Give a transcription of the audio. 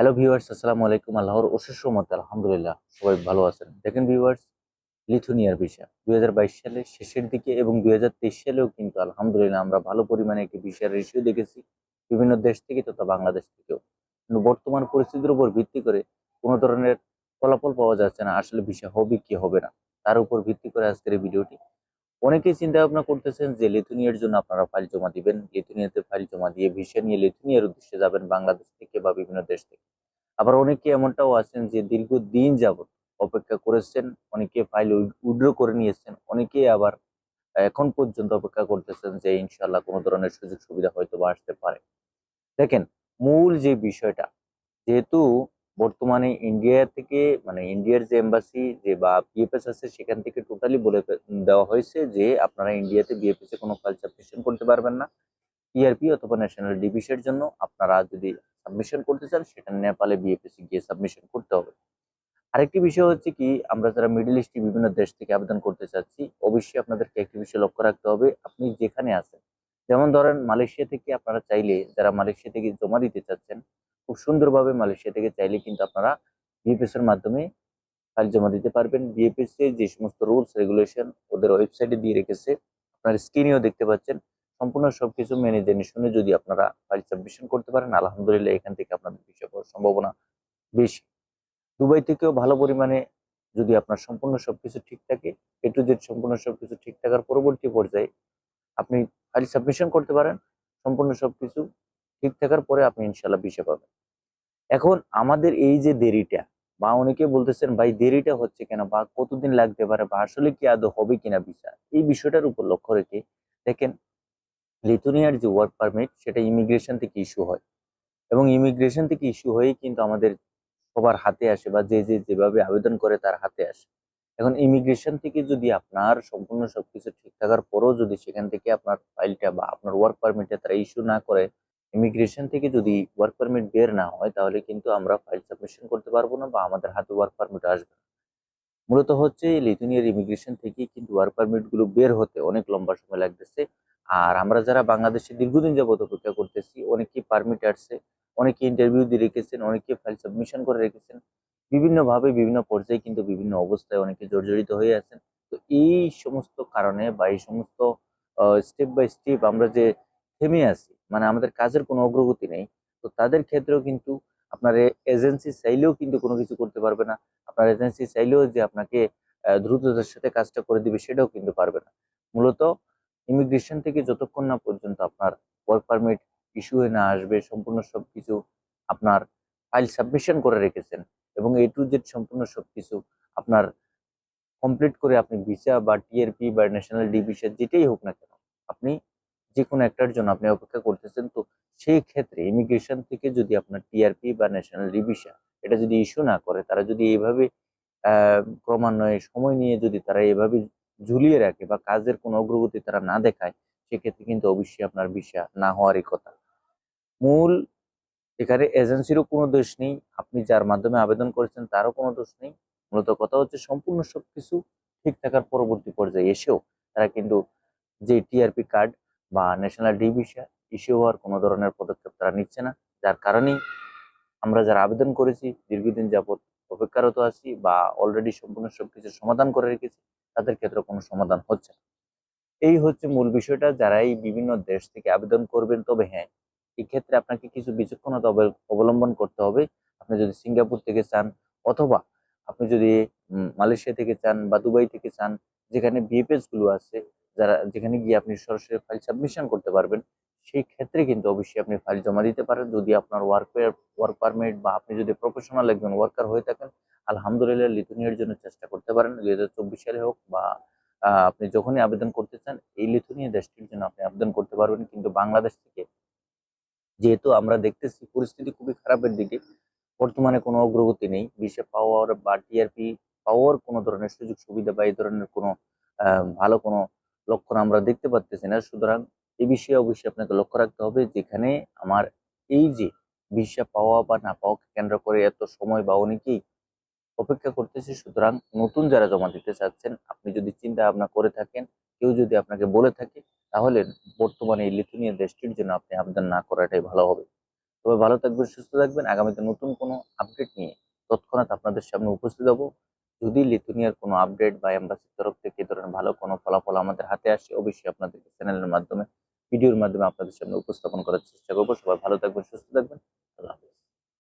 Hello viewers আসসালামু আলাইকুম। আল্লাহর অশেষ রহমত, আলহামদুলিল্লাহ, সবাই ভালো আছেন। দেখেন ভিউয়ার্স লিথুনিয়ার ভিসা দুই হাজার বাইশ সালে শেষের দিকে এবং দুই হাজার তেইশ সালেও কিন্তু আলহামদুলিল্লাহ আমরা ভালো পরিমাণে একটি ভিসার রেশিও দেখেছি। বিভিন্ন দেশ থেকে তথা বাংলাদেশ থেকেও। কিন্তু বর্তমান পরিস্থিতির উপর ভিত্তি করে কোনো ধরনের ফলাফল পাওয়া যাচ্ছে না। আসলে ভিসা হবে কি হবে না, তার উপর ভিত্তি করে আজকের এই ভিডিওটি। অনেকেই চিন্তা ভাবনা করতেছেন যে লিথুনিয়ার জন্য আপনারা ফাইল জমা দিবেন। লিথুনিয়াতে ফাইল জমা দিয়ে ভিসা নিয়ে লিথুনিয়ার উদ্দেশ্যে যাবেন বাংলাদেশ থেকে বা বিভিন্ন দেশ থেকে। আবার অনেকে এমনটাও আছেন যে দীর্ঘদিন যাবত অপেক্ষা করেছেন, অনেকে ফাইল উইড্র করে নিয়েছেন, অনেকে আবার এখন পর্যন্ত অপেক্ষা করতেছেন যে ইনশাল্লাহ কোনো ধরনের সুযোগ সুবিধা হয়তো বা আসতে পারে। দেখেন, মূল যে বিষয়টা, যেহেতু বর্তমানে ইন্ডিয়া থেকে মানে ইন্ডিয়ার যে এম্বাসি যে বা বিএফএস আছে, সেখান থেকে টোটালি বলে দেওয়া হয়েছে যে আপনারা ইন্ডিয়াতে বিএফএস এ কোনো ফাইল সাবমিশন করতে পারবেন না। টিআরপি অথবা ন্যাশনাল ডিভিসের জন্য আপনারা যদি সাবমিশন করতে চান সেটা নেপালে বিএফএসি গিয়ে সাবমিশন করতে হবে। আরেকটি বিষয় হচ্ছে কি, আমরা যারা মিডল ইস্টে বিভিন্ন দেশ থেকে আবেদন করতে চাচ্ছি, অবশ্যই আপনাদেরকে একটি বিষয় লক্ষ্য রাখতে হবে, আপনি যেখানে আছেন। যেমন ধরেন, মালয়েশিয়া থেকে আপনারা চাইলে, যারা মালয়েশিয়া থেকে জমা দিতে চাচ্ছেন, খুব সুন্দরভাবে মালয়েশিয়া থেকে চাইলে কিন্তু আপনারা বিএফএস এর মাধ্যমে ফাইল জমা দিতে পারবেন। বিএফএস এর যে সমস্ত রুলস রেগুলেশন ওদের ওয়েবসাইটে দিয়ে রেখেছে। আপনার স্ক্রিনেও দেখতে পাচ্ছেন। সম্পূর্ণ সবকিছু মেনে জেনে শুনে যদি আপনারা ফাইল সাবমিশন করতে পারেন, আলহামদুলিল্লাহ এখান থেকে আপনাদের বিষয় পাওয়ার সম্ভাবনা বেশি। দুবাই থেকেও ভালো পরিমাণে যদি আপনার সম্পূর্ণ সবকিছু ঠিক থাকে এ টু জেড সম্পূর্ণ সবকিছু ঠিক থাকার পরবর্তী পর্যায়ে আপনি ফাইল সাবমিশন করতে পারেন, সম্পূর্ণ সবকিছু ঠিক থাকার পরে আপনি ইনশাল্লাহ বিষয় পাবেন। এখন আমাদের এই যে দেরিটা, বা অনেকে বলতেছেন, ভাই, দেরিটা হচ্ছে কেন? বা কতদিন লাগতে পারে? বা আসলে কি আদৌ হবে কিনা বিষয়? এই বিষয়টার উপর লক্ষ্য রেখে দেখেন লিথুনিয়ার যে ওয়ার্ক পারমিট সেটা ইমিগ্রেশন থেকে ইস্যু হয়। এবং ইমিগ্রেশন থেকে ইস্যু হয়েই কিন্তু আমাদের সবার হাতে আসে বা যে যে, যেভাবে আবেদন করে তার হাতে আসে। এখন ইমিগ্রেশন থেকে যদি আপনার সম্পূর্ণ সবকিছু ঠিক থাকার পরেও যদি সেখান থেকে আপনার ফাইলটা বা আপনার ওয়ার্ক পারমিটটা তারা ইস্যু না করে ইমিগ্রেশন থেকে যদি ওয়ার্ক পারমিট বের না হয়, তাহলে কিন্তু আমরা ফাইল সাবমিশন করতে পারব না বা আমাদের হাতে ওয়ার্ক পারমিট আসবে না। মূলত হচ্ছে লিথুনিয়ার ইমিগ্রেশন থেকে কিন্তু ওয়ার্ক পারমিটগুলো বের হতে অনেক লম্বা সময় লাগতেছে। আর আমরা যারা বাংলাদেশে দীর্ঘদিন যাবত অপেক্ষা করতেছি, অনেকে পারমিট আসছে, অনেকে ইন্টারভিউ দিয়ে রেখেছেন, অনেকে ফাইল সাবমিশন করে রেখেছেন, বিভিন্নভাবে বিভিন্ন পর্যায়ে কিন্তু বিভিন্ন অবস্থায় অনেকে জর্জরিত হয়ে আছেন। তো এই সমস্ত কারণে বা এই সমস্ত স্টেপ বাই স্টেপ আমরা যে থেমে আছি মানে আমাদের কাজের কোনো অগ্রগতি নেই, তো তাদের ক্ষেত্রেও কিন্তু আপনার এজেন্সি চাইলেও কিন্তু কোনো কিছু করতে পারবে না। আপনার এজেন্সি চাইলেও যে আপনাকে দ্রুততার সাথে কাজটা করে দিবে সেটাও কিন্তু পারবে না। মূলত ইমিগ্রেশন থেকে যতক্ষণ না পর্যন্ত আপনার ওয়ার্ক পারমিট ইস্যু হয়ে না আসবে, সম্পূর্ণ সব কিছু আপনার ফাইল সাবমিশন করে রেখেছেন এবং এ টু জেড সম্পূর্ণ সব কিছু আপনার কমপ্লিট করে আপনি ভিসা বা টিআরপি বা ন্যাশনাল ডি ভিসা যেটাই হোক না কেন, আপনি যে কোনো একটার জন্য আপনি অপেক্ষা করতেছেন, তো সেই ক্ষেত্রে ইমিগ্রেশন থেকে যদি আপনার টিআরপি বা ন্যাশনাল ডিভিসা এটা যদি ইস্যু না করে, তারা যদি এইভাবে ক্রমান্বয়ে সময় নিয়ে যদি তারা এভাবে ঝুলিয়ে রাখে বা কাজের কোনো অগ্রগতি তারা না দেখায়, সেক্ষেত্রে কিন্তু অবশ্যই আপনার ভিসা না হওয়ারই কথা। মূল এখানে এজেন্সিরও কোনো দোষ নেই, আপনি যার মাধ্যমে আবেদন করেছেন তারও কোনো দোষ নেই। মূলত কথা হচ্ছে সম্পূর্ণ সবকিছু ঠিক থাকার পরবর্তী পর্যায়ে এসেও তারা কিন্তু যে টিআরপি কার্ড বা ন্যাশনাল ডি ভিসা ইস্যু হওয়ার কোনো ধরনের পদক্ষেপ তারা নিচ্ছে না। যার কারণেই আমরা যারা আবেদন করেছি, দীর্ঘদিন যাবত অপেক্ষারত আছি বা অলরেডি সম্পূর্ণ সবকিছু সমাধান করে রেখেছি তাদের ক্ষেত্রে কোনো সমাধান হচ্ছে না। এই হচ্ছে মূল বিষয়টা। যারা এই বিভিন্ন দেশ থেকে আবেদন করবেন, তবে হ্যাঁ এই ক্ষেত্রে আপনাকে কিছু বিচক্ষণতা অবলম্বন করতে হবে। আপনি যদি সিঙ্গাপুর থেকে চান অথবা আপনি যদি মালয়েশিয়া থেকে চান বা দুবাই থেকে চান, যেখানে বিএফএসগুলো আছে, যারা, যেখানে গিয়ে আপনি সরাসরি ফাইল সাবমিশন করতে পারবেন, সেই ক্ষেত্রে কিন্তু অবশ্যই আপনি ফাইল জমা দিতে পারেন। যদি আপনার ওয়ার্ক ওয়ার্ক পারমিট বা আপনি যদি প্রফেশনাল একজন ওয়ার্কার হয়ে থাকেন আলহামদুলিল্লাহ লিথুনিয়ার জন্য চেষ্টা করতে পারেন। দুই হাজার চব্বিশ সালে হোক বা আপনি যখনই আবেদন করতে চান, এই লিথুনিয়া দেশটির জন্য আপনি আবেদন করতে পারবেন। কিন্তু বাংলাদেশ থেকে যেহেতু আমরা দেখতেছি পরিস্থিতি খুবই খারাপের দিকে, বর্তমানে কোনো অগ্রগতি নেই। ভিসা পাওয়ার বা টিআরপি পাওয়ার কোনো ধরনের সুযোগ সুবিধা বা এই ধরনের কোনো ভালো কোনো লক্ষণ আমরা দেখতে পাচ্তেছি না। সুতরাং এই বিষয়ে অবশ্যই আপনাকে লক্ষ্য রাখতে হবে যেখানে আমার এই যে ভিসা পাওয়া বা না পাওয়াকে কেন্দ্র করে এত সময় বা অনেকেই অপেক্ষা করতেছে, সুতরাং নতুন যারা জমা দিতে চাচ্ছেন, আপনি যদি চিন্তা ভাবনা করে থাকেন, কেউ যদি আপনাকে বলে থাকে, তাহলে বর্তমানে এই লিথুনিয়া দেশটির জন্য আপনি আবেদন না করাটাই ভালো হবে। সবাই ভালো থাকবেন, সুস্থ থাকবেন। আগামীতে নতুন কোনো আপডেট নিয়ে তৎক্ষণাৎ আপনাদের সামনে উপস্থিত হব। যদি লিথুনিয়ার কোনো আপডেট বা এম্বাসির তরফ থেকে এ ধরনের ভালো কোনো ফলাফল আমাদের হাতে আসে, অবশ্যই আপনাদেরকে চ্যানেলের মাধ্যমে, ভিডিওর মাধ্যমে আপনাদের সামনে উপস্থাপন করার চেষ্টা করব। সবাই ভালো থাকবেন, সুস্থ থাকবেন। আল্লাহ হাফেজ।